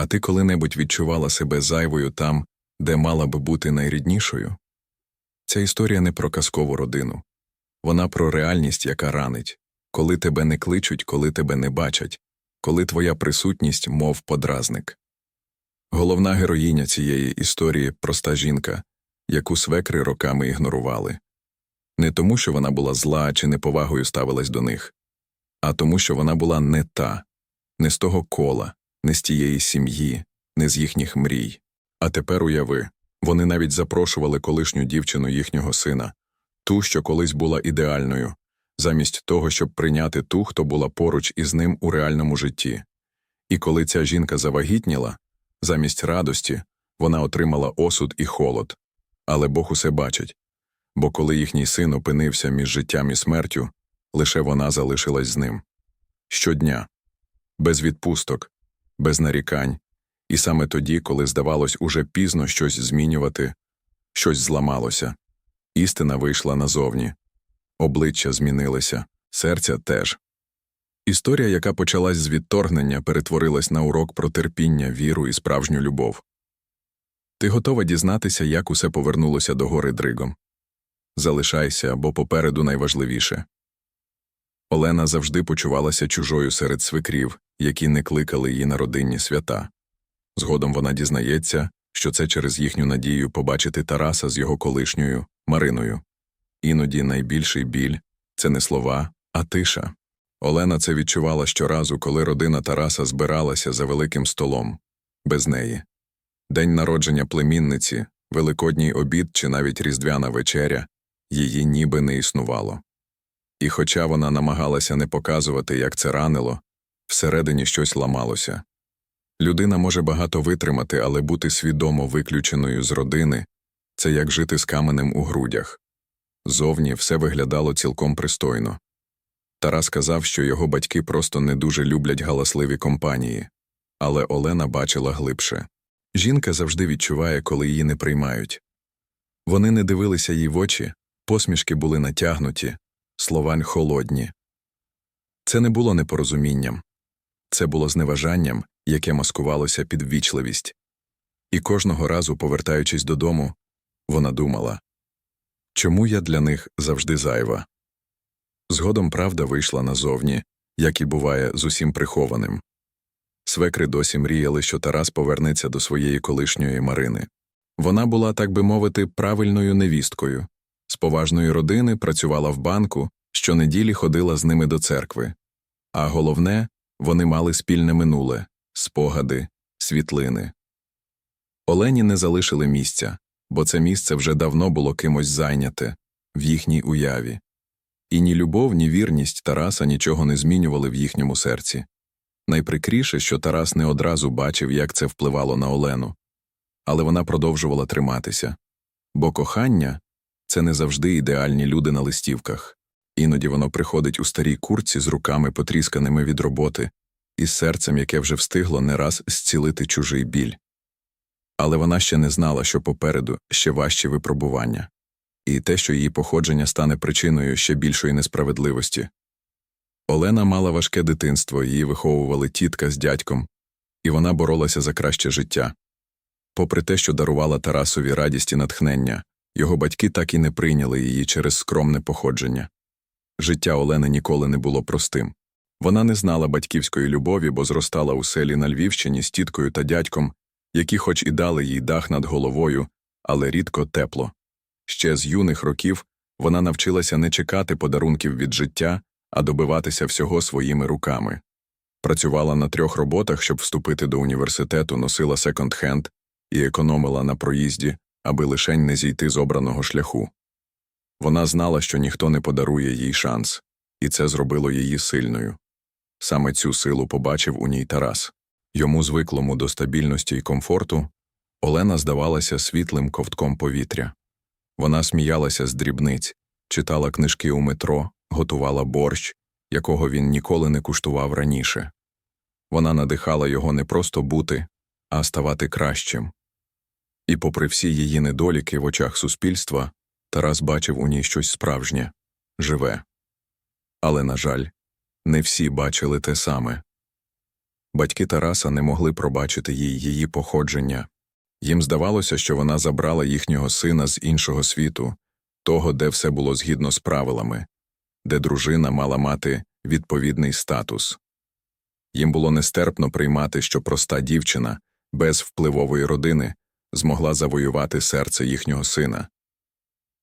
А ти коли-небудь відчувала себе зайвою там, де мала би бути найріднішою? Ця історія не про казкову родину. Вона про реальність, яка ранить, коли тебе не кличуть, коли тебе не бачать, коли твоя присутність, мов подразник. Головна героїня цієї історії проста жінка, яку свекри роками ігнорували. Не тому, що вона була зла чи неповагою ставилась до них, а тому, що вона була не та, не з того кола, не з тієї сім'ї, не з їхніх мрій. А тепер уяви, вони навіть запрошували колишню дівчину їхнього сина, ту, що колись була ідеальною, замість того, щоб прийняти ту, хто була поруч із ним у реальному житті. І коли ця жінка завагітніла, замість радості вона отримала осуд і холод. Але Бог усе бачить. Бо коли їхній син опинився між життям і смертю, лише вона залишилась з ним. Щодня, без відпусток, без нарікань, і саме тоді, коли здавалось уже пізно щось змінювати, щось зламалося. Істина вийшла назовні, обличчя змінилися, серця теж. Історія, яка почалась з відторгнення, перетворилась на урок про терпіння, віру і справжню любов. Ти готова дізнатися, як усе повернулося до гори дригом? Залишайся, бо попереду найважливіше. Олена завжди почувалася чужою серед свекрів, які не кликали її на родинні свята. Згодом вона дізнається, що це через їхню надію побачити Тараса з його колишньою Мариною. Іноді найбільший біль це не слова, а тиша. Олена це відчувала щоразу, коли родина Тараса збиралася за великим столом, без неї. День народження племінниці, великодній обід чи навіть різдвяна вечеря її ніби не існувало. І хоча вона намагалася не показувати, як це ранило, всередині щось ламалося. Людина може багато витримати, але бути свідомо виключеною з родини це як жити з каменем у грудях. Зовні все виглядало цілком пристойно. Тарас казав, що його батьки просто не дуже люблять галасливі компанії, але Олена бачила глибше. Жінка завжди відчуває, коли її не приймають. Вони не дивилися їй в очі, посмішки були натягнуті, слова холодні. Це не було непорозумінням, це було зневажанням, яке маскувалося під ввічливість. І кожного разу, повертаючись додому, вона думала чому я для них завжди зайва? Згодом правда вийшла назовні, як і буває з усім прихованим. Свекри досі мріяли, що Тарас повернеться до своєї колишньої Марини. Вона була, так би мовити, правильною невісткою, з поважної родини працювала в банку, щонеділі ходила з ними до церкви. А головне, вони мали спільне минуле спогади, світлини. Олені не залишили місця, бо це місце вже давно було кимось зайняте в їхній уяві. І ні любов, ні вірність Тараса нічого не змінювали в їхньому серці. Найприкріше, що Тарас не одразу бачив, як це впливало на Олену, але вона продовжувала триматися. Бо кохання це не завжди ідеальні люди на листівках. Іноді воно приходить у старій курці з руками, потрісканими від роботи, і серцем, яке вже встигло не раз зцілити чужий біль. Але вона ще не знала, що попереду ще важчі випробування, і те, що її походження стане причиною ще більшої несправедливості. Олена мала важке дитинство, її виховували тітка з дядьком, і вона боролася за краще життя. Попри те, що дарувала Тарасові радість і натхнення, його батьки так і не прийняли її через скромне походження. Життя Олени ніколи не було простим. Вона не знала батьківської любові, бо зростала у селі на Львівщині з тіткою та дядьком, які хоч і дали їй дах над головою, але рідко тепло. Ще з юних років вона навчилася не чекати подарунків від життя, а добиватися всього своїми руками. Працювала на трьох роботах, щоб вступити до університету, носила секонд-хенд і економила на проїзді, аби лишень не зійти з обраного шляху. Вона знала, що ніхто не подарує їй шанс, і це зробило її сильною. Саме цю силу побачив у ній Тарас. Йому, звиклому до стабільності і комфорту, Олена здавалася світлим ковтком повітря. Вона сміялася з дрібниць, читала книжки у метро, готувала борщ, якого він ніколи не куштував раніше. Вона надихала його не просто бути, а ставати кращим. І, попри всі її недоліки в очах суспільства, Тарас бачив у ній щось справжнє, живе. Але, на жаль, не всі бачили те саме. Батьки Тараса не могли пробачити їй її походження. Їм здавалося, що вона забрала їхнього сина з іншого світу, того, де все було згідно з правилами, де дружина мала мати відповідний статус. Їм було нестерпно приймати, що проста дівчина, без впливової родини, змогла завоювати серце їхнього сина.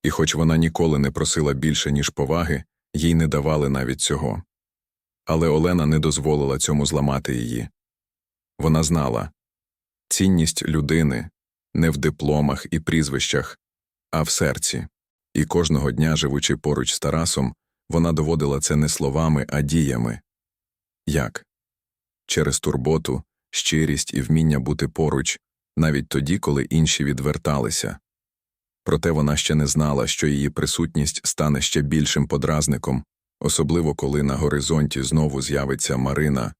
І хоч вона ніколи не просила більше, ніж поваги, їй не давали навіть цього. Але Олена не дозволила цьому зламати її. Вона знала цінність людини не в дипломах і прізвищах, а в серці. І кожного дня, живучи поруч з Тарасом, вона доводила це не словами, а діями. Як? Через турботу, щирість і вміння бути поруч, навіть тоді, коли інші відверталися. Проте вона ще не знала, що її присутність стане ще більшим подразником, особливо коли на горизонті знову з'явиться Марина.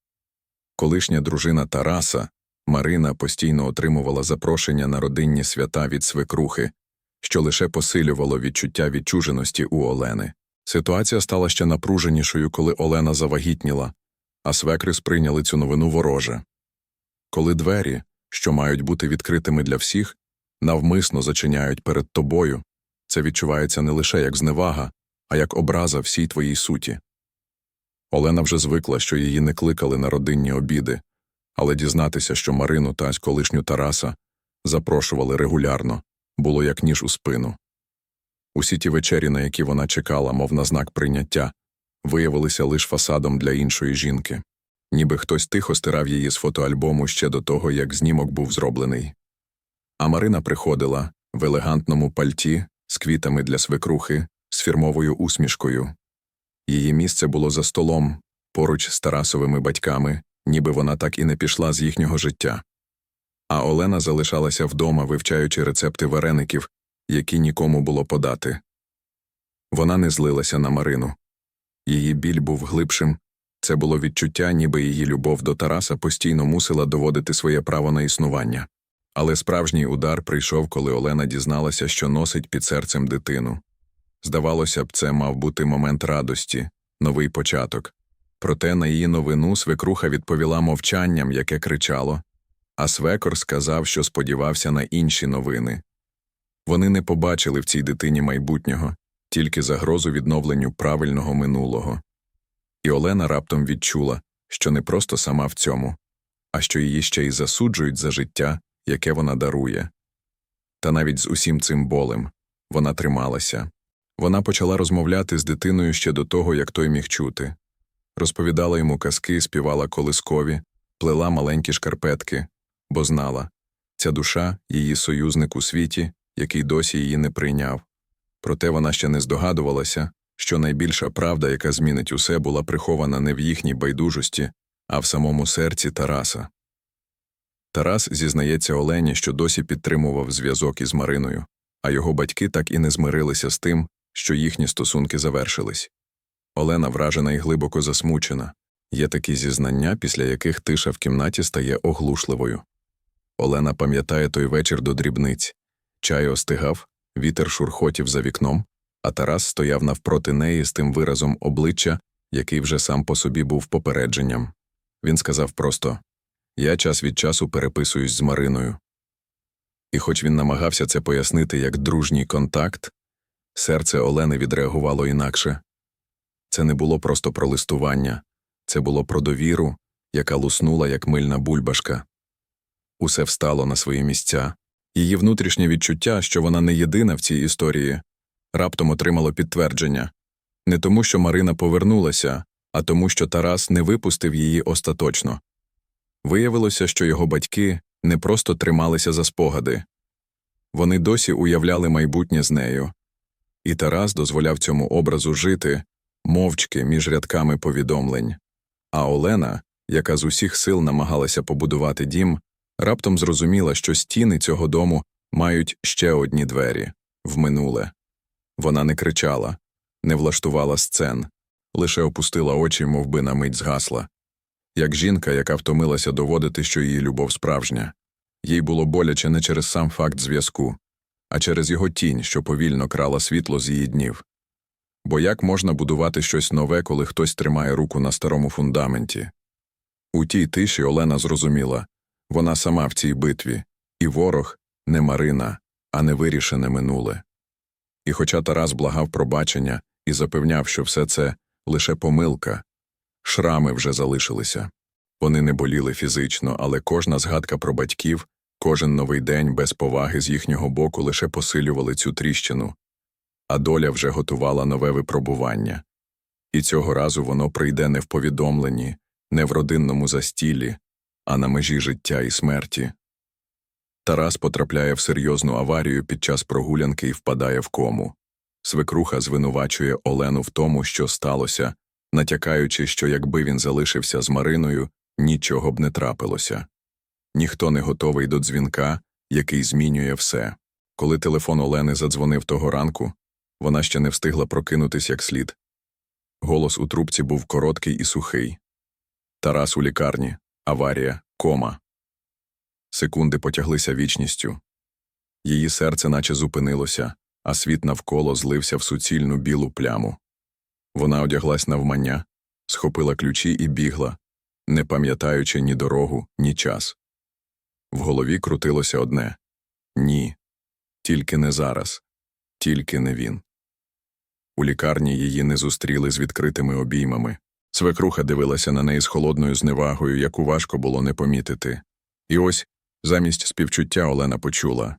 Колишня дружина Тараса, Марина постійно отримувала запрошення на родинні свята від свекрухи, що лише посилювало відчуття відчуженості у Олени. Ситуація стала ще напруженішою, коли Олена завагітніла, а свекри сприйняли цю новину вороже. Коли двері, що мають бути відкритими для всіх, навмисно зачиняють перед тобою, це відчувається не лише як зневага, а як образа всій твоїй суті. Олена вже звикла, що її не кликали на родинні обіди, але дізнатися, що Марину та колишню Тараса запрошували регулярно, було як ніж у спину. Усі ті вечері, на які вона чекала, мов на знак прийняття, виявилися лише фасадом для іншої жінки, ніби хтось тихо стирав її з фотоальбому ще до того, як знімок був зроблений. А Марина приходила в елегантному пальті з квітами для свекрухи, з фірмовою усмішкою. Її місце було за столом, поруч з Тарасовими батьками, ніби вона так і не пішла з їхнього життя. А Олена залишалася вдома, вивчаючи рецепти вареників, які нікому було подати. Вона не злилася на Марину. Її біль був глибшим, це було відчуття, ніби її любов до Тараса постійно мусила доводити своє право на існування. Але справжній удар прийшов, коли Олена дізналася, що носить під серцем дитину. Здавалося б, це мав бути момент радості, новий початок. Проте на її новину свекруха відповіла мовчанням, яке кричало, а свекор сказав, що сподівався на інші новини. Вони не побачили в цій дитині майбутнього, тільки загрозу відновленню правильного минулого. І Олена раптом відчула, що не просто сама в цьому, а що її ще й засуджують за життя, яке вона дарує. Та навіть з усім цим болем вона трималася. Вона почала розмовляти з дитиною ще до того, як той міг чути. Розповідала йому казки, співала колискові, плела маленькі шкарпетки, бо знала ця душа її союзник у світі, який досі її не прийняв. Проте вона ще не здогадувалася, що найбільша правда, яка змінить усе, була прихована не в їхній байдужості, а в самому серці Тараса. Тарас зізнається Олені, що досі підтримував зв'язок із Мариною, а його батьки так і не змирилися з тим, що їхні стосунки завершились. Олена вражена і глибоко засмучена. Є такі зізнання, після яких тиша в кімнаті стає оглушливою. Олена пам'ятає той вечір до дрібниць. Чай остигав, вітер шурхотів за вікном, а Тарас стояв навпроти неї з тим виразом обличчя, який вже сам по собі був попередженням. Він сказав просто Я час від часу переписуюсь з Мариною. І хоч він намагався це пояснити як дружній контакт, серце Олени відреагувало інакше. Це не було просто про листування, це було про довіру, яка луснула, як мильна бульбашка. Усе встало на свої місця. Її внутрішнє відчуття, що вона не єдина в цій історії, раптом отримало підтвердження не тому, що Марина повернулася, а тому, що Тарас не випустив її остаточно. Виявилося, що його батьки не просто трималися за спогади, вони досі уявляли майбутнє з нею, і Тарас дозволяв цьому образу жити мовчки між рядками повідомлень. А Олена, яка з усіх сил намагалася побудувати дім, раптом зрозуміла, що стіни цього дому мають ще одні двері в минуле. Вона не кричала, не влаштувала сцен, лише опустила очі, мов би на мить згасла. Як жінка, яка втомилася доводити, що її любов справжня, їй було боляче не через сам факт зв'язку, а через його тінь, що повільно крала світло з її днів. Бо як можна будувати щось нове, коли хтось тримає руку на старому фундаменті? У тій тиші Олена зрозуміла вона сама в цій битві, і ворог не Марина, а невирішене минуле. І хоча Тарас благав пробачення і запевняв, що все це лише помилка, шрами вже залишилися. Вони не боліли фізично, але кожна згадка про батьків, кожен новий день без поваги з їхнього боку лише посилювали цю тріщину, а доля вже готувала нове випробування. І цього разу воно прийде не в повідомленні, не в родинному застіллі, а на межі життя і смерті. Тарас потрапляє в серйозну аварію під час прогулянки і впадає в кому. Свекруха звинувачує Олену в тому, що сталося, натякаючи, що якби він залишився з Мариною, нічого б не трапилося. Ніхто не готовий до дзвінка, який змінює все. Коли телефон Олени задзвонив того ранку, вона ще не встигла прокинутись як слід. Голос у трубці був короткий і сухий. Тарас у лікарні, аварія, кома. Секунди потяглися вічністю. Її серце наче зупинилося, а світ навколо злився в суцільну білу пляму. Вона одяглась навмання, схопила ключі і бігла, не пам'ятаючи ні дорогу, ні час. В голові крутилося одне ні, тільки не зараз, тільки не він. У лікарні її не зустріли з відкритими обіймами. Свекруха дивилася на неї з холодною зневагою, яку важко було не помітити. І ось, замість співчуття Олена почула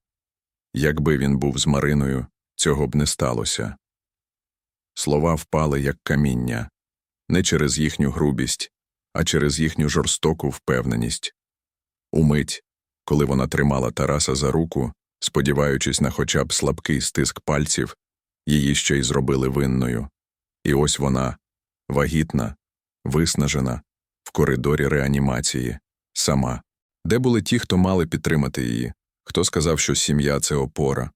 якби він був з Мариною, цього б не сталося. Слова впали, як каміння, не через їхню грубість, а через їхню жорстоку впевненість. Умить, коли вона тримала Тараса за руку, сподіваючись на хоча б слабкий стиск пальців, її ще й зробили винною. І ось вона, вагітна, виснажена, в коридорі реанімації, сама. Де були ті, хто мали підтримати її? Хто сказав, що сім'я це опора?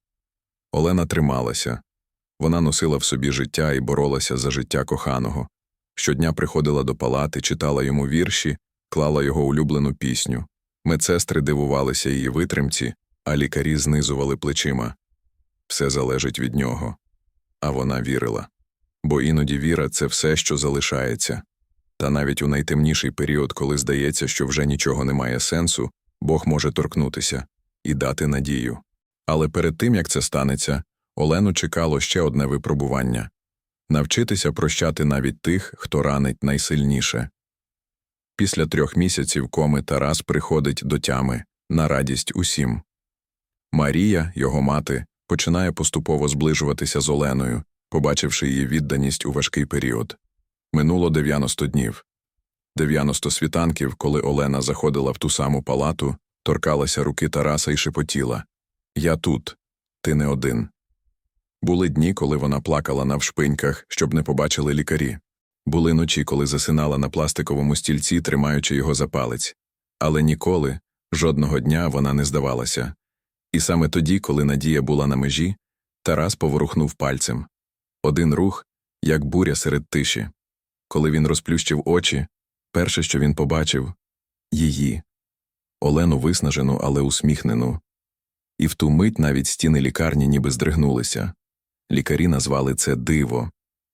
Олена трималася. Вона носила в собі життя і боролася за життя коханого. Щодня приходила до палати, читала йому вірші, клала його улюблену пісню. Медсестри дивувалися її витримці, а лікарі знизували плечима. Все залежить від нього. А вона вірила. Бо іноді віра це все, що залишається. Та навіть у найтемніший період, коли здається, що вже нічого не має сенсу, Бог може торкнутися і дати надію. Але перед тим, як це станеться, Олену чекало ще одне випробування навчитися прощати навіть тих, хто ранить найсильніше. Після трьох місяців коми Тарас приходить до тями на радість усім. Марія, його мати, починає поступово зближуватися з Оленою, побачивши її відданість у важкий період. Минуло 90 днів. 90 світанків, коли Олена заходила в ту саму палату, торкалася руки Тараса і шепотіла Я тут, ти не один. Були дні, коли вона плакала навшпиньках, щоб не побачили лікарі. Були ночі, коли засинала на пластиковому стільці, тримаючи його за палець. Але ніколи, жодного дня вона не здавалася. І саме тоді, коли Надія була на межі, Тарас поворухнув пальцем. Один рух, як буря серед тиші. Коли він розплющив очі, перше, що він побачив її. Олену виснажену, але усміхнену. І в ту мить навіть стіни лікарні ніби здригнулися. Лікарі назвали це диво,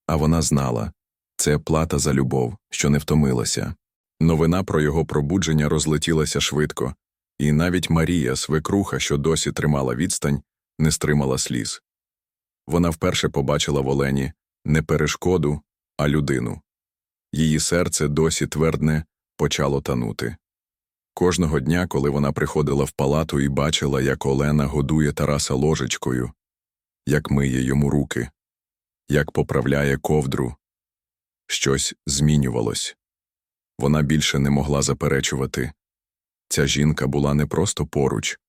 а вона знала це плата за любов, що не втомилася. Новина про його пробудження розлетілася швидко, і навіть Марія, свекруха, що досі тримала відстань, не стримала сліз. Вона вперше побачила в Олені не перешкоду, а людину. Її серце досі твердне почало танути. Кожного дня, коли вона приходила в палату і бачила, як Олена годує Тараса ложечкою, як миє йому руки, як поправляє ковдру, щось змінювалось. Вона більше не могла заперечувати. Ця жінка була не просто поруч,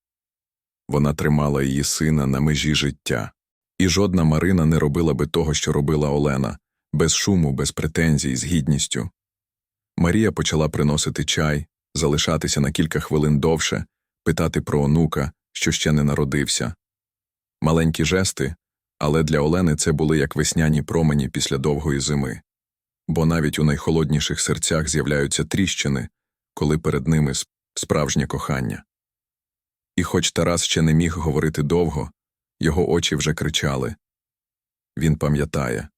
вона тримала її сина на межі життя, і жодна Марина не робила би того, що робила Олена, без шуму, без претензій, з гідністю. Марія почала приносити чай, залишатися на кілька хвилин довше, питати про онука, що ще не народився. Маленькі жести, але для Олени це були як весняні промені після довгої зими, бо навіть у найхолодніших серцях з'являються тріщини, коли перед ними справжнє кохання. І хоч Тарас ще не міг говорити довго, його очі вже кричали він пам'ятає,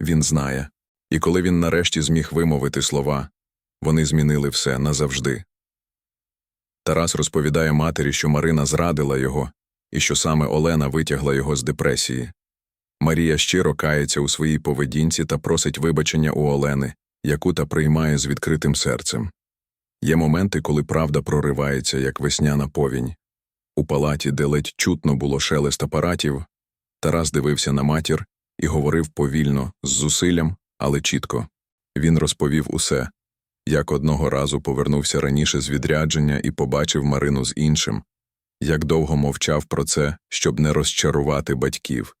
він знає, і коли він нарешті зміг вимовити слова Вони змінили все назавжди. Тарас розповідає матері, що Марина зрадила його і що саме Олена витягла його з депресії. Марія щиро кається у своїй поведінці та просить вибачення у Олени, яку та приймає з відкритим серцем. Є моменти, коли правда проривається, як весняна повінь. У палаті, де ледь чутно було шелест апаратів, Тарас дивився на матір і говорив повільно, з зусиллям, але чітко. Він розповів усе, як одного разу повернувся раніше з відрядження і побачив Марину з іншим, як довго мовчав про це, щоб не розчарувати батьків,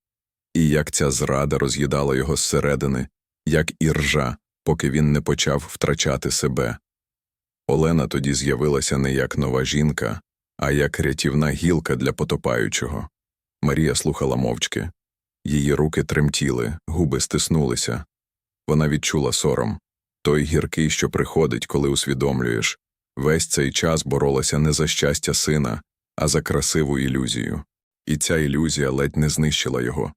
і як ця зрада роз'їдала його зсередини, як і ржа, поки він не почав втрачати себе. Олена тоді з'явилася не як нова жінка, а як рятівна гілка для потопаючого. Марія слухала мовчки. Її руки тремтіли, губи стиснулися. Вона відчула сором. Той гіркий, що приходить, коли усвідомлюєш. Весь цей час боролася не за щастя сина, а за красиву ілюзію. І ця ілюзія ледь не знищила його.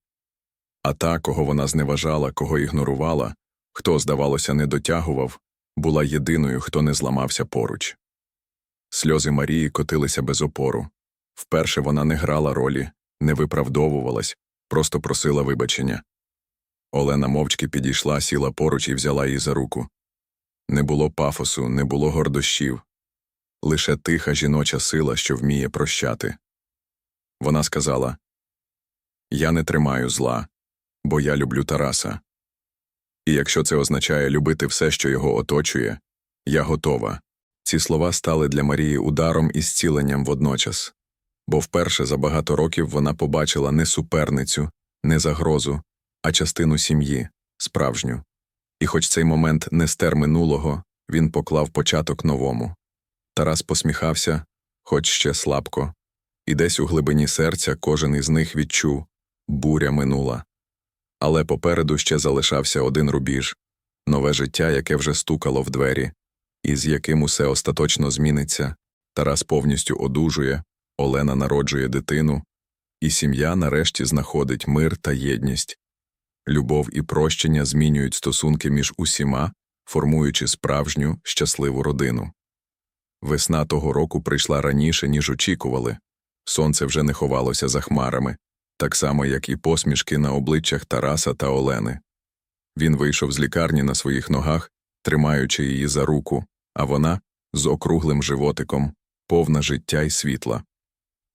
А та, кого вона зневажала, кого ігнорувала, хто, здавалося, не дотягував, була єдиною, хто не зламався поруч. Сльози Марії котилися без опору. Вперше вона не грала ролі, не виправдовувалась, просто просила вибачення. Олена мовчки підійшла, сіла поруч і взяла її за руку. Не було пафосу, не було гордощів, лише тиха жіноча сила, що вміє прощати. Вона сказала Я не тримаю зла, бо я люблю Тараса. І якщо це означає любити все, що його оточує, я готова. Ці слова стали для Марії ударом і зціленням водночас, бо вперше за багато років вона побачила не суперницю, не загрозу, а частину сім'ї, справжню. І хоч цей момент не стер минулого, він поклав початок новому. Тарас посміхався, хоч ще слабко, і десь у глибині серця кожен із них відчув буря минула. Але попереду ще залишався один рубіж нове життя, яке вже стукало в двері, і з яким усе остаточно зміниться. Тарас повністю одужує, Олена народжує дитину, і сім'я нарешті знаходить мир та єдність. Любов і прощення змінюють стосунки між усіма, формуючи справжню, щасливу родину. Весна того року прийшла раніше, ніж очікували. Сонце вже не ховалося за хмарами, так само, як і посмішки на обличчях Тараса та Олени. Він вийшов з лікарні на своїх ногах, тримаючи її за руку, а вона з округлим животиком, повна життя й світла.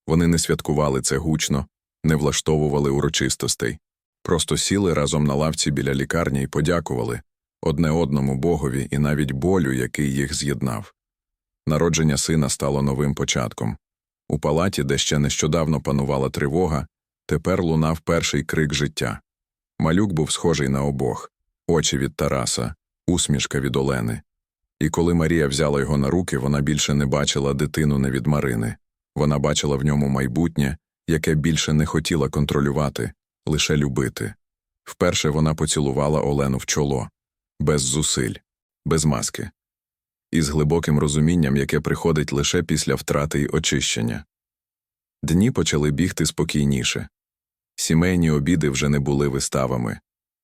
Вони не святкували це гучно, не влаштовували урочистостей, просто сіли разом на лавці біля лікарні і подякували одне одному богові і навіть болю, який їх з'єднав. Народження сина стало новим початком. У палаті, де ще нещодавно панувала тривога, тепер лунав перший крик життя. Малюк був схожий на обох очі від Тараса, усмішка від Олени. І коли Марія взяла його на руки, вона більше не бачила дитину не від Марини. Вона бачила в ньому майбутнє, яке більше не хотіла контролювати, лише любити. Вперше вона поцілувала Олену в чоло, без зусиль, без маски, і з глибоким розумінням, яке приходить лише після втрати й очищення. Дні почали бігти спокійніше. Сімейні обіди вже не були виставами,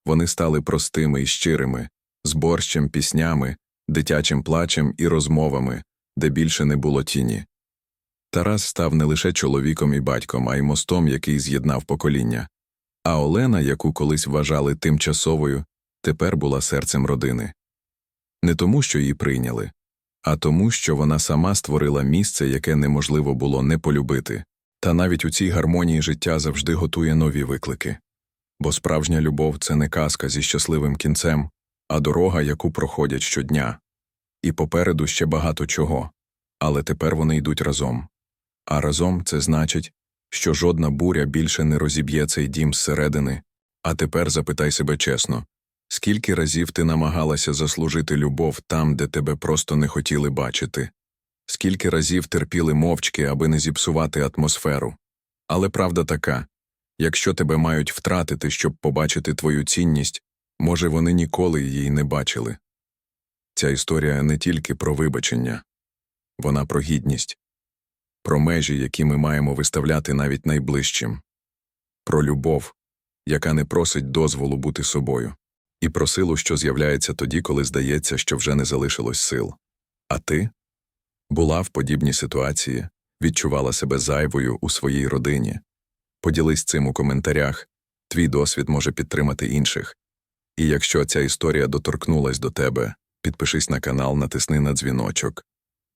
вони стали простими і щирими, з борщем, піснями, дитячим плачем і розмовами, де більше не було тіні. Тарас став не лише чоловіком і батьком, а й мостом, який з'єднав покоління. А Олена, яку колись вважали тимчасовою, тепер була серцем родини. Не тому, що її прийняли, а тому, що вона сама створила місце, яке неможливо було не полюбити. Та навіть у цій гармонії життя завжди готує нові виклики. Бо справжня любов це не казка зі щасливим кінцем, а дорога, яку проходять щодня. І попереду ще багато чого, але тепер вони йдуть разом. А разом це значить, що жодна буря більше не розіб'є цей дім зсередини. А тепер запитай себе чесно скільки разів ти намагалася заслужити любов там, де тебе просто не хотіли бачити, скільки разів терпіли мовчки, аби не зіпсувати атмосферу. Але правда така якщо тебе мають втратити, щоб побачити твою цінність, може, вони ніколи її не бачили. Ця історія не тільки про вибачення, вона про гідність, про межі, які ми маємо виставляти навіть найближчим, про любов, яка не просить дозволу бути собою. і про силу, що з'являється тоді, коли здається, що вже не залишилось сил. А ти була в подібній ситуації, відчувала себе зайвою у своїй родині. Поділись цим у коментарях. Твій досвід може підтримати інших. І якщо ця історія доторкнулась до тебе, підпишись на канал, натисни на дзвіночок.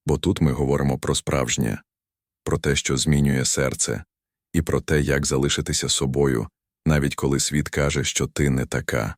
Бо тут ми говоримо про справжнє, про те, що змінює серце, і про те, як залишитися собою, навіть коли світ каже, що ти не така.